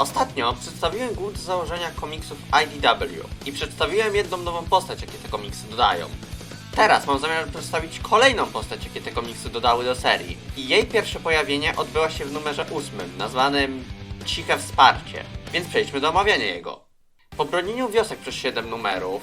Ostatnio przedstawiłem głód założenia komiksów IDW i przedstawiłem jedną nową postać, jakie te komiksy dodają. Teraz mam zamiar przedstawić kolejną postać, jakie te komiksy dodały do serii. I jej pierwsze pojawienie odbyło się w numerze ósmym, nazwanym Ciche Wsparcie. Więc przejdźmy do omawiania jego. Po bronieniu wiosek przez 7 numerów,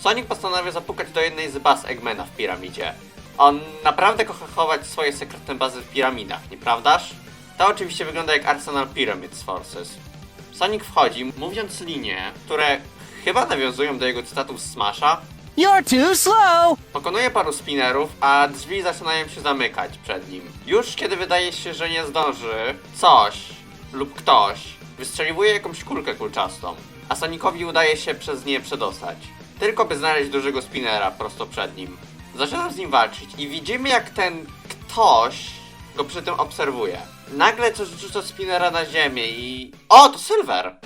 Sonic postanawia zapukać do jednej z baz Eggmana w piramidzie. On naprawdę kocha chować swoje sekretne bazy w piramidach, nieprawdaż? To oczywiście wygląda jak Arsenal Pyramids Forces. Sonic wchodzi, mówiąc linie, które chyba nawiązują do jego cytatów z Smasha, You're too slow! Pokonuje paru spinnerów, a drzwi zaczynają się zamykać przed nim. Już kiedy wydaje się, że nie zdąży, coś lub ktoś wystrzeliwuje jakąś kulkę kulczastą, a Sonicowi udaje się przez nie przedostać. Tylko by znaleźć dużego spinnera prosto przed nim. Zaczyna z nim walczyć i widzimy jak ten ktoś go przy tym obserwuje. Nagle coś rzuca spinnera na ziemię i... O, to Silver!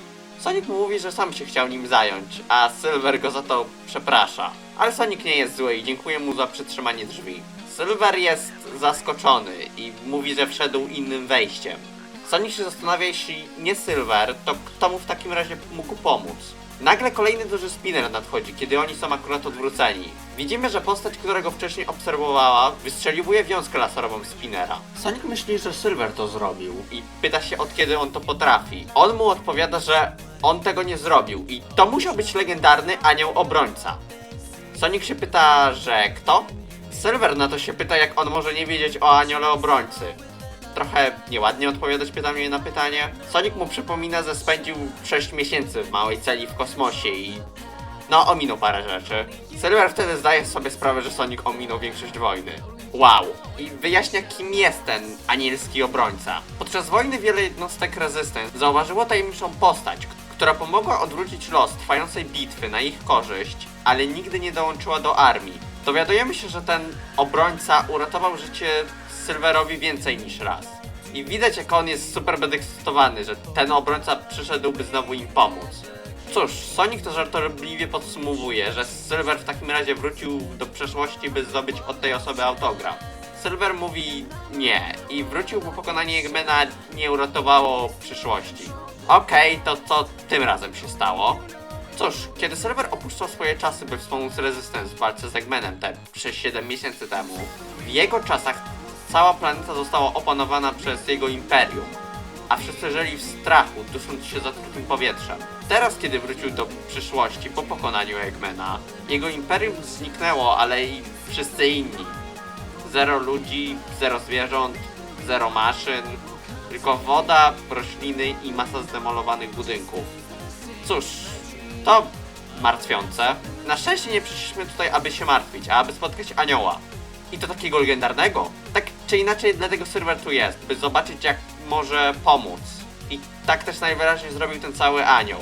Sonic mówi, że sam się chciał nim zająć, a Silver go za to przeprasza. Ale Sonic nie jest zły i dziękuję mu za przytrzymanie drzwi. Silver jest zaskoczony i mówi, że wszedł innym wejściem. Sonic się zastanawia, jeśli nie Silver, to kto mu w takim razie mógł pomóc. Nagle kolejny duży spinner nadchodzi, kiedy oni są akurat odwróceni. Widzimy, że postać, którego wcześniej obserwowała, wystrzeliwuje wiązkę laserową spinnera. Sonic myśli, że Silver to zrobił i pyta się od kiedy on to potrafi. On mu odpowiada, że on tego nie zrobił i to musiał być legendarny anioł obrońca. Sonic się pyta, że kto? Silver na to się pyta, jak on może nie wiedzieć o aniole obrońcy. Trochę nieładnie odpowiadać pytanie na pytanie. Sonic mu przypomina, że spędził 6 miesięcy w małej celi w kosmosie i... No, ominął parę rzeczy. Silver wtedy zdaje sobie sprawę, że Sonic ominął większość wojny. Wow. I wyjaśnia, kim jest ten anielski obrońca. Podczas wojny wiele jednostek Resistance zauważyło tajemniczą postać, która pomogła odwrócić los trwającej bitwy na ich korzyść, ale nigdy nie dołączyła do armii. Dowiadujemy się, że ten obrońca uratował życie Silverowi więcej niż raz. I widać, jak on jest super podekscytowany, że ten obrońca przyszedłby znowu im pomóc. Cóż, Sonic to żartobliwie podsumowuje, że Silver w takim razie wrócił do przeszłości, by zdobyć od tej osoby autograf. Silver mówi nie i wrócił, bo pokonanie Eggmana nie uratowało przyszłości. Okej, to co tym razem się stało? Cóż, kiedy Silver opuszczał swoje czasy, by wspomóc Resistance w walce z Eggmanem te przez 7 miesięcy temu, w jego czasach cała planeta została opanowana przez jego imperium, a wszyscy żyli w strachu, dusząc się zatrutym powietrzem. Teraz, kiedy wrócił do przyszłości po pokonaniu Eggmana, jego imperium zniknęło, ale i wszyscy inni. Zero ludzi, zero zwierząt, zero maszyn, tylko woda, rośliny i masa zdemolowanych budynków. Cóż, to martwiące. Na szczęście nie przyszliśmy tutaj, aby się martwić, a aby spotkać anioła. I to takiego legendarnego. Tak czy inaczej, dlatego serwer tu jest, by zobaczyć jak może pomóc. I tak też najwyraźniej zrobił ten cały anioł.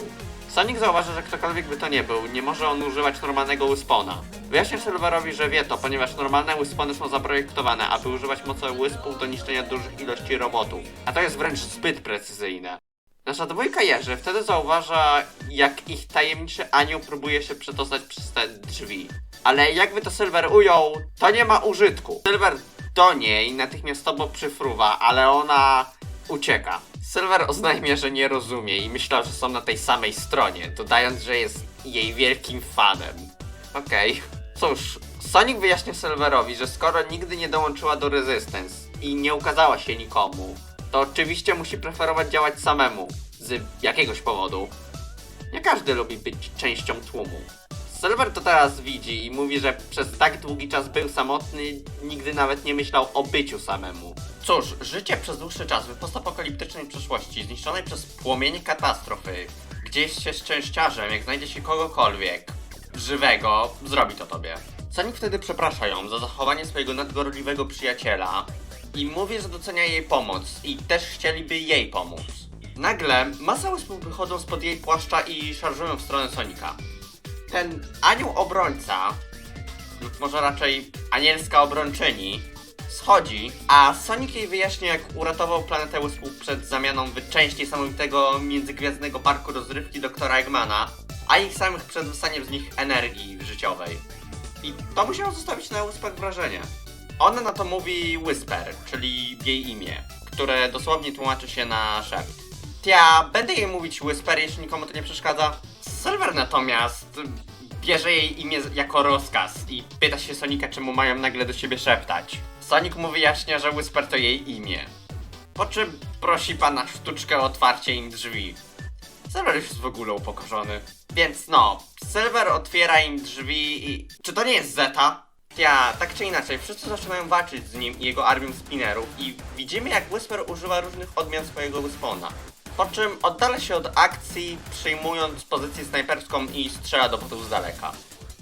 Sonic zauważa, że ktokolwiek by to nie był, nie może on używać normalnego Wispona. Wyjaśnia Silverowi, że wie to, ponieważ normalne Wispony są zaprojektowane, aby używać mocy Wispów do niszczenia dużych ilości robotów. A to jest wręcz zbyt precyzyjne. Nasza dwójka Jerzy wtedy zauważa, jak ich tajemniczy anioł próbuje się przedostać przez te drzwi. Ale jakby to Silver ujął, to nie ma użytku. Silver do niej natychmiastowo przyfruwa, ale ona ucieka. Silver oznajmia, że nie rozumie i myślał, że są na tej samej stronie, dodając, że jest jej wielkim fanem. Okej. Cóż, Sonic wyjaśnia Silverowi, że skoro nigdy nie dołączyła do Resistance i nie ukazała się nikomu, to oczywiście musi preferować działać samemu. Z jakiegoś powodu. Nie każdy lubi być częścią tłumu. Silver to teraz widzi i mówi, że przez tak długi czas był samotny, nigdy nawet nie myślał o byciu samemu. Cóż, życie przez dłuższy czas w postapokaliptycznej przeszłości, zniszczonej przez płomienie katastrofy, gdzieś się szczęściarzem, jak znajdzie się kogokolwiek żywego, zrobi to tobie. Sonic wtedy przeprasza ją za zachowanie swojego nadgorliwego przyjaciela i mówi, że docenia jej pomoc i też chcieliby jej pomóc. Nagle masa łyspów wychodzą spod jej płaszcza i szarżują w stronę Sonika. Ten anioł obrońca, lub może raczej anielska obrończyni, schodzi, a Sonic jej wyjaśnia, jak uratował planetę łyspów przed zamianą w część niesamowitego międzygwiazdnego parku rozrywki doktora Eggmana, a ich samych przed wysaniem z nich energii życiowej. I to musiało zostawić na Wyspach wrażenie. Ona na to mówi Whisper, czyli jej imię, które dosłownie tłumaczy się na szept. Ja będę jej mówić Whisper, jeśli nikomu to nie przeszkadza. Silver natomiast bierze jej imię jako rozkaz i pyta się Sonika, czemu mają nagle do siebie szeptać. Sonic mu wyjaśnia, że Whisper to jej imię. Po czym prosi pana sztuczkę o otwarcie im drzwi. Silver już jest w ogóle upokorzony. Więc no, Silver otwiera im drzwi i... Czy to nie jest Zeta? Ja, tak czy inaczej, wszyscy zaczynają walczyć z nim i jego armią spinnerów i widzimy jak Whisper używa różnych odmian swojego Wispona. Po czym oddala się od akcji, przyjmując pozycję snajperską i strzela do botu z daleka.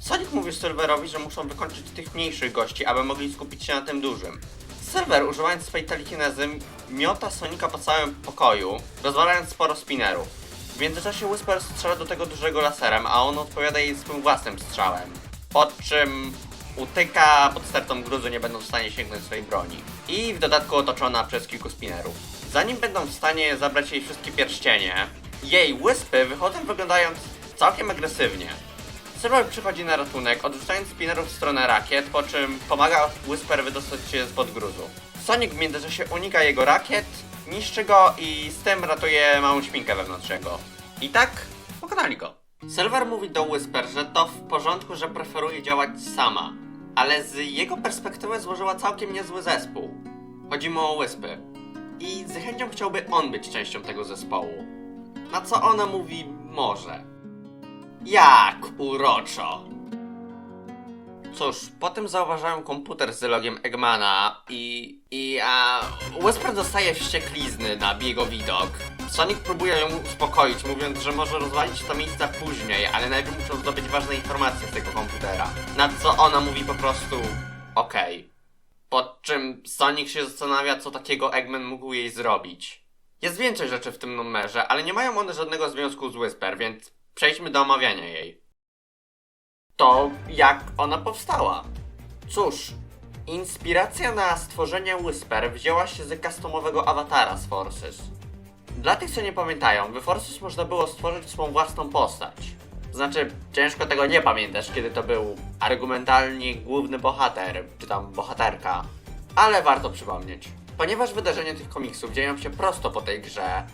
Sonic mówi Silverowi, że muszą wykończyć tych mniejszych gości, aby mogli skupić się na tym dużym. Silver, używając swojej telekinezy, miota Sonika po całym pokoju, rozwalając sporo spinnerów. W międzyczasie Whisper strzela do tego dużego laserem, a on odpowiada jej swym własnym strzałem. Po czym utyka pod stertą gruzu, nie będąc w stanie sięgnąć swojej broni. I w dodatku otoczona przez kilku spinnerów. Zanim będą w stanie zabrać jej wszystkie pierścienie, jej łyspy wychodzą wyglądając całkiem agresywnie. Silver przychodzi na ratunek, odrzucając spinnerów w stronę rakiet, po czym pomaga Whisper wydostać się spod gruzu. Sonic w międzyczasie unika jego rakiet, niszczy go i z tym ratuje małą śpinkę wewnątrz jego. I tak pokonali go. Silver mówi do Whisper, że to w porządku, że preferuje działać sama, ale z jego perspektywy złożyła całkiem niezły zespół. Chodzi mu o Wyspy. I z chęcią chciałby on być częścią tego zespołu. Na co ona mówi może. Jak uroczo. Cóż, potem zauważają komputer z logiem Eggmana i... i... a... Whisper dostaje wścieklizny na jego widok. Sonic próbuje ją uspokoić, mówiąc, że może rozwalić to miejsce później, ale najpierw muszą zdobyć ważne informacje z tego komputera. Na co ona mówi po prostu... okej. Po czym Sonic się zastanawia, co takiego Eggman mógł jej zrobić. Jest więcej rzeczy w tym numerze, ale nie mają one żadnego związku z Whisper, więc przejdźmy do omawiania jej. To jak ona powstała? Cóż, inspiracja na stworzenie Whisper wzięła się z customowego awatara z Forces. Dla tych, co nie pamiętają, w Forces można było stworzyć swą własną postać. Znaczy, ciężko tego nie pamiętać, kiedy to był argumentalnie główny bohater, czy tam bohaterka. Ale warto przypomnieć. Ponieważ wydarzenia tych komiksów dzieją się prosto po tej grze,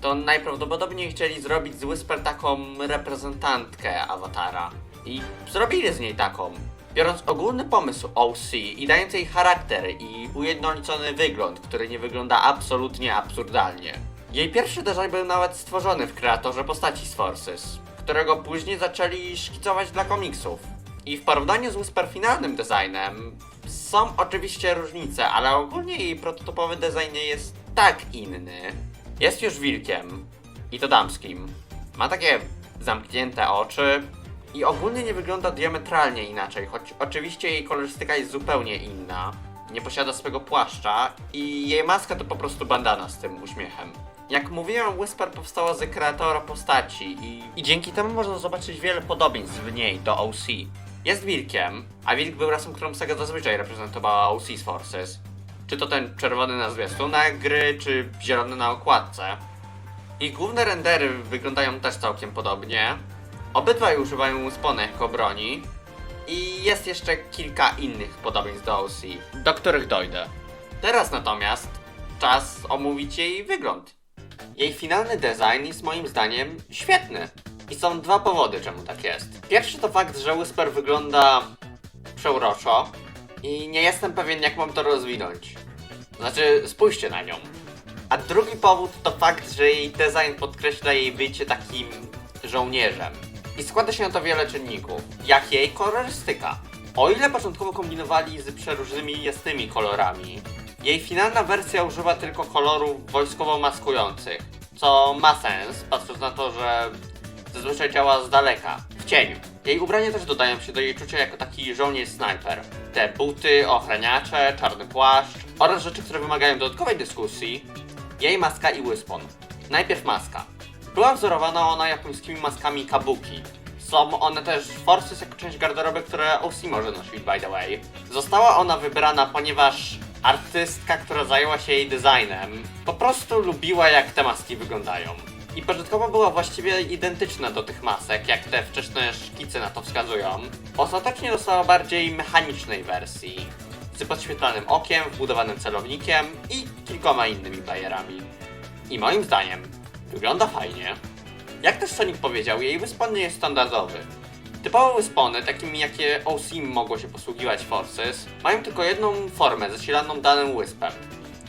to najprawdopodobniej chcieli zrobić z Whisper taką reprezentantkę awatara. I zrobili z niej taką. Biorąc ogólny pomysł OC i dając jej charakter i ujednolicony wygląd, który nie wygląda absolutnie absurdalnie. Jej pierwszy design był nawet stworzony w kreatorze postaci z Forces, którego później zaczęli szkicować dla komiksów. I w porównaniu z Whisper finalnym designem są oczywiście różnice, ale ogólnie jej prototypowy design nie jest tak inny. Jest już wilkiem, i to damskim. Ma takie zamknięte oczy i ogólnie nie wygląda diametralnie inaczej, choć oczywiście jej kolorystyka jest zupełnie inna. Nie posiada swego płaszcza i jej maska to po prostu bandana z tym uśmiechem. Jak mówiłem, Whisper powstała z kreatora postaci i, i dzięki temu można zobaczyć wiele podobieństw w niej do OC. Jest wilkiem, a wilk był rasą, którą Sega zazwyczaj reprezentowała OC z Forces. Czy to ten czerwony na zwiastunach gry, czy zielony na okładce. Ich główne rendery wyglądają też całkiem podobnie. Obydwaj używają spony jako broni. I jest jeszcze kilka innych podobieństw do OC, do których dojdę. Teraz natomiast czas omówić jej wygląd. Jej finalny design jest moim zdaniem świetny. I są dwa powody, czemu tak jest. Pierwszy to fakt, że Whisper wygląda przeuroczo i nie jestem pewien, jak mam to rozwinąć. Znaczy, spójrzcie na nią. A drugi powód to fakt, że jej design podkreśla jej bycie takim żołnierzem. I składa się na to wiele czynników, jak jej kolorystyka. O ile początkowo kombinowali z przeróżnymi jasnymi kolorami, jej finalna wersja używa tylko kolorów wojskowo maskujących, co ma sens, patrząc na to, że zazwyczaj działa z daleka, w cieniu. Jej ubrania też dodają się do jej czucia jako taki żołnierz snajper. Te buty, ochraniacze, czarny płaszcz oraz rzeczy, które wymagają dodatkowej dyskusji, jej maska i łyspon. Najpierw maska. Była wzorowana ona japońskimi maskami kabuki. Są one też Forces jako część garderoby, które OC może nosić, by the way. Została ona wybrana, ponieważ artystka, która zajęła się jej designem, po prostu lubiła jak te maski wyglądają. I początkowo była właściwie identyczna do tych masek, jak te wczesne szkice na to wskazują. Ostatecznie dostała bardziej mechanicznej wersji, z podświetlanym okiem, wbudowanym celownikiem i kilkoma innymi bajerami. I moim zdaniem, Wygląda fajnie. Jak też Sonic powiedział, jej wyspon nie jest standardowy. Typowe wyspony, takimi jakie OSIM mogło się posługiwać Forces, mają tylko jedną formę zasilaną danym wyspem.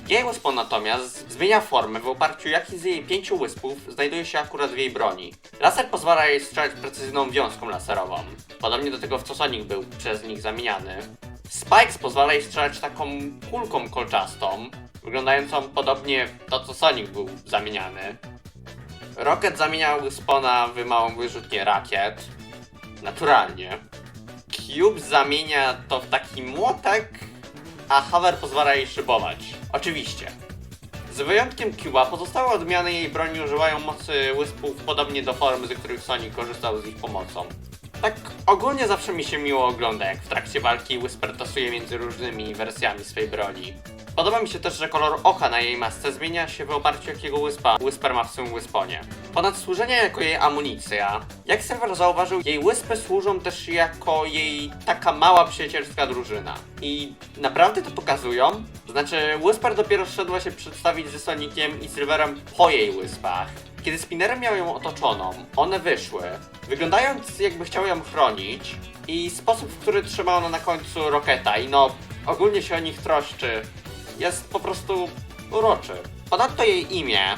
Jej wyspon natomiast zmienia formę w oparciu jakich z jej pięciu wyspów znajduje się akurat w jej broni. Laser pozwala jej strzelać precyzyjną wiązką laserową, podobnie do tego w co Sonic był przez nich zamieniany. Spikes pozwala jej strzelać taką kulką kolczastą, wyglądającą podobnie to co Sonic był zamieniany. Rocket zamieniał spona w małą wyrzutnię rakiet. Naturalnie. Cube zamienia to w taki młotek, a Hover pozwala jej szybować. Oczywiście. Z wyjątkiem Cuba, pozostałe odmiany jej broni używają mocy łyspów podobnie do form, z których Sonic korzystał z ich pomocą. Tak ogólnie zawsze mi się miło ogląda, jak w trakcie walki Whisper tasuje między różnymi wersjami swej broni. Podoba mi się też, że kolor oka na jej masce zmienia się w oparciu jakiego Whispa Whisper ma w swym Whisponie. Ponad służenie jako jej amunicja, jak serwer zauważył, jej Whispy służą też jako jej taka mała przyjacielska drużyna. I naprawdę to pokazują? Znaczy, Whisper dopiero szedła się przedstawić ze Soniciem i Silverem po jej Whispach. Kiedy Spinner miał ją otoczoną, one wyszły, wyglądając jakby chciał ją chronić i sposób, w który trzyma ona na końcu Roketa i no, ogólnie się o nich troszczy, jest po prostu uroczy. Ponadto jej imię,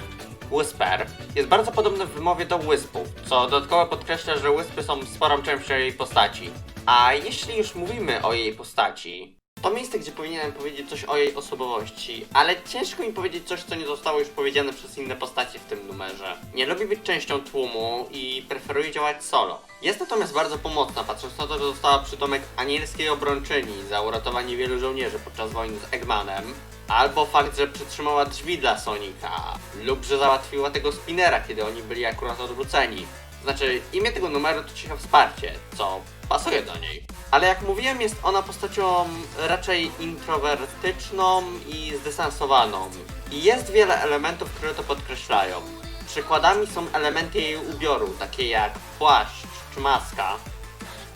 Whisper, jest bardzo podobne w wymowie do Whispów, co dodatkowo podkreśla, że Whispy są sporą częścią jej postaci. A jeśli już mówimy o jej postaci, to miejsce, gdzie powinienem powiedzieć coś o jej osobowości, ale ciężko mi powiedzieć coś, co nie zostało już powiedziane przez inne postacie w tym numerze. Nie lubi być częścią tłumu i preferuje działać solo. Jest natomiast bardzo pomocna, patrząc na to, że dostała przydomek anielskiej obrończyni za uratowanie wielu żołnierzy podczas wojny z Eggmanem, albo fakt, że przytrzymała drzwi dla Sonika, lub że załatwiła tego spinera, kiedy oni byli akurat odwróceni. Znaczy, imię tego numeru to ciche wsparcie, co pasuje do niej. Ale jak mówiłem, jest ona postacią raczej introwertyczną i zdystansowaną. I jest wiele elementów, które to podkreślają. Przykładami są elementy jej ubioru, takie jak płaszcz czy maska.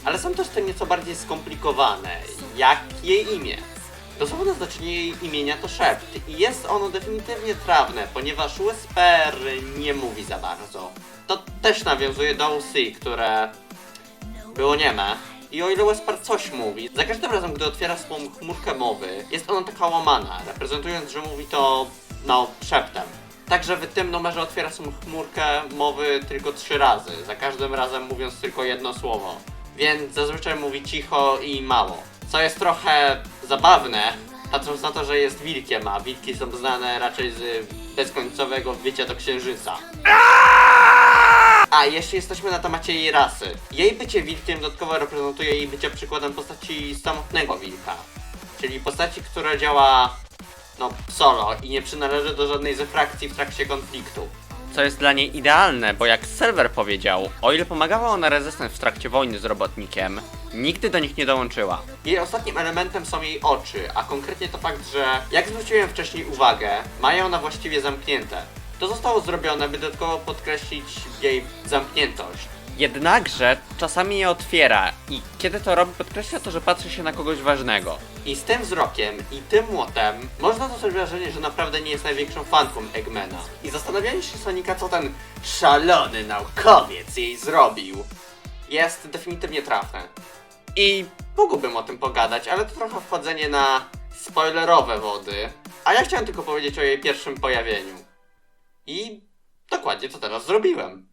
Ale są też te nieco bardziej skomplikowane, jak jej imię. Dosłowne znaczenie jej imienia to szept i jest ono definitywnie trawne, ponieważ Whisper nie mówi za bardzo. To też nawiązuje do OC, które było nieme. I o ile Whisper coś mówi, za każdym razem, gdy otwiera swą chmurkę mowy, jest ona taka łamana, reprezentując, że mówi to, no, szeptem. Także w tym numerze otwiera swą chmurkę mowy tylko trzy razy, za każdym razem mówiąc tylko jedno słowo. Więc zazwyczaj mówi cicho i mało. Co jest trochę zabawne, patrząc na to, że jest wilkiem, a wilki są znane raczej z bezkońcowego wbicia do księżyca. A, jeśli jesteśmy na temacie jej rasy. Jej bycie wilkiem dodatkowo reprezentuje jej bycie przykładem postaci samotnego wilka. Czyli postaci, która działa, no, solo i nie przynależy do żadnej ze frakcji w trakcie konfliktu. Co jest dla niej idealne, bo jak Server powiedział, o ile pomagała ona Resistance w trakcie wojny z robotnikiem, nigdy do nich nie dołączyła. Jej ostatnim elementem są jej oczy, a konkretnie to fakt, że, jak zwróciłem wcześniej uwagę, mają one właściwie zamknięte. To zostało zrobione, by dodatkowo podkreślić jej zamkniętość. Jednakże czasami je otwiera i kiedy to robi, podkreśla to, że patrzy się na kogoś ważnego. I z tym wzrokiem i tym młotem można dostać wrażenie, że naprawdę nie jest największą fanką Eggmana. I zastanawianie się Sonika, co ten szalony naukowiec jej zrobił, jest definitywnie trafne. I mógłbym o tym pogadać, ale to trochę wchodzenie na spoilerowe wody. A ja chciałem tylko powiedzieć o jej pierwszym pojawieniu. I dokładnie to teraz zrobiłem.